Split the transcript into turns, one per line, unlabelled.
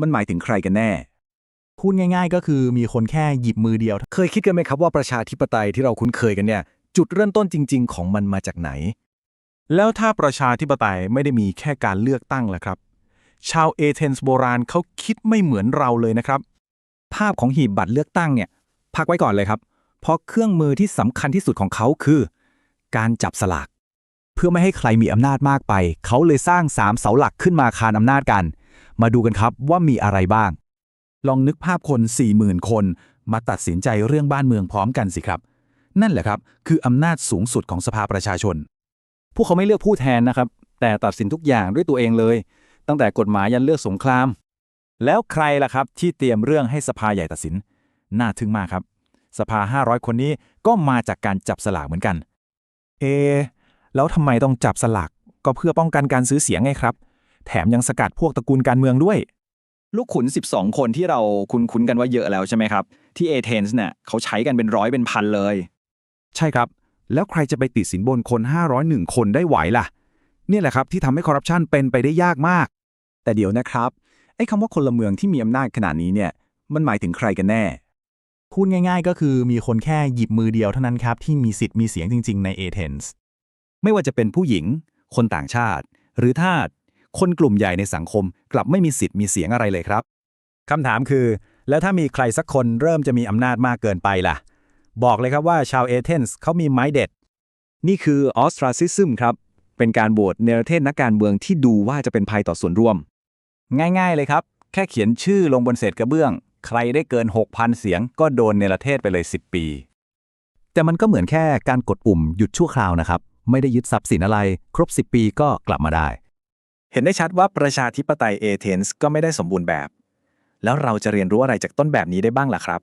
มันหมายถึงใครกันแน่
พูดง่าย ๆ ก็คือมีคนแค่หยิบมือเดียว
เคยคิดกันไหมครับว่าประชาธิปไตยที่เราคุ้นเคยกันเนี่ย จุดเริ่มต้นจริง ๆ ของมันมาจากไหน
แล้วถ้าประชาธิปไตยไม่ได้มีแค่การเลือกตั้งล่ะครับ ชาวเอเธนส์โบราณเขาคิดไม่เหมือนเราเลยนะครับ
ภาพของหีบบัตรเลือกตั้งเนี่ย พักไว้ก่อนเลยครับ เพราะเครื่องมือที่สำคัญที่สุดของเขาคือ การจับสลาก เพื่อไม่ให้ใครมีอำนาจมากไป เขาเลยสร้างสามเสาหลักขึ้นมาคานอำนาจกัน มาดูกันครับว่ามีอะไรบ้าง
ลองนึกภาพคน 40,000 คน มาตัดสินใจเรื่องบ้านเมืองพร้อมกันสิครับ นั่นแหละครับ คืออำนาจสูงสุดของสภาประชาชน
พวกเขาไม่เลือกผู้แทนนะครับ แต่ตัดสินทุกอย่างด้วยตัวเองเลย ตั้งแต่กฎหมายยันเลือกสงคราม แล้วใครล่ะครับที่เตรียมเรื่องให้สภาใหญ่ตัดสิน น่าทึ่งมากครับ สภา 500 คนนี้ก็มาจากการจับสลากเหมือนกัน
เอ แล้วทำไมต้องจับสลากก็เพื่อป้องกันการซื้อเสียงไงครับ แถมยังสกัดพวกตระกูลการเมืองด้วย
ลูกขุน 12 คนที่เราคุ้นๆกันว่าเยอะแล้วใช่ไหมครับ ที่เอเธนส์เนี่ยเขาใช้กันเป็นร้อยเป็นพันเลย
ใช่ครับ แล้วใครจะไปติดสินบนคน 501 คนได้ไหวล่ะเนี่ยแหละครับที่ทำให้คอร์รัปชันเป็นไปได้ยากมาก
แต่เดี๋ยวนะครับไอ้คำว่าคนละเมืองที่มีอำนาจขนาดนี้เนี่ยมันหมายถึงใครกันแน่
พูดง่ายๆ ก็คือมีคนแค่หยิบมือเดียวเท่านั้นครับ ที่มีสิทธิ์มีเสียงจริง ๆ ในเอเธนส์
ไม่ว่าจะเป็นผู้หญิง คนต่างชาติ หรือทาส คนกลุ่มใหญ่ในสังคมกลับไม่มีสิทธิ์มีเสียงอะไรเลยครับคำถามคือ แล้วถ้ามีใครสักคนเริ่มจะมีอำนาจมากเกินไปล่ะ บอกเลยครับว่าชาวเอเธนส์เขามีไม้เด็ด นี่คือออสตราซิซึมครับ เป็นการโหวตในประเทศนักการเมืองที่ดูว่าจะเป็นภัยต่อส่วนรวม ง่ายๆเลยครับ แค่เขียนชื่อลงบนเศษกระเบื้อง ใครได้เกิน 6,000 เสียง ก็โดนในประเทศไปเลย 10 ปี แต่มันก็เหมือนแค่การกดปุ่มหยุดชั่วคราวนะครับ ไม่ได้ยึดทรัพย์สินอะไร ครบ 10 ปีก็กลับมาได้ เห็นได้ชัดว่าประชาธิปไตยเอเธนส์ก็ไม่ได้สมบูรณ์แบบ แล้วเราจะเรียนรู้อะไรจากต้นแบบนี้ได้บ้างล่ะครับ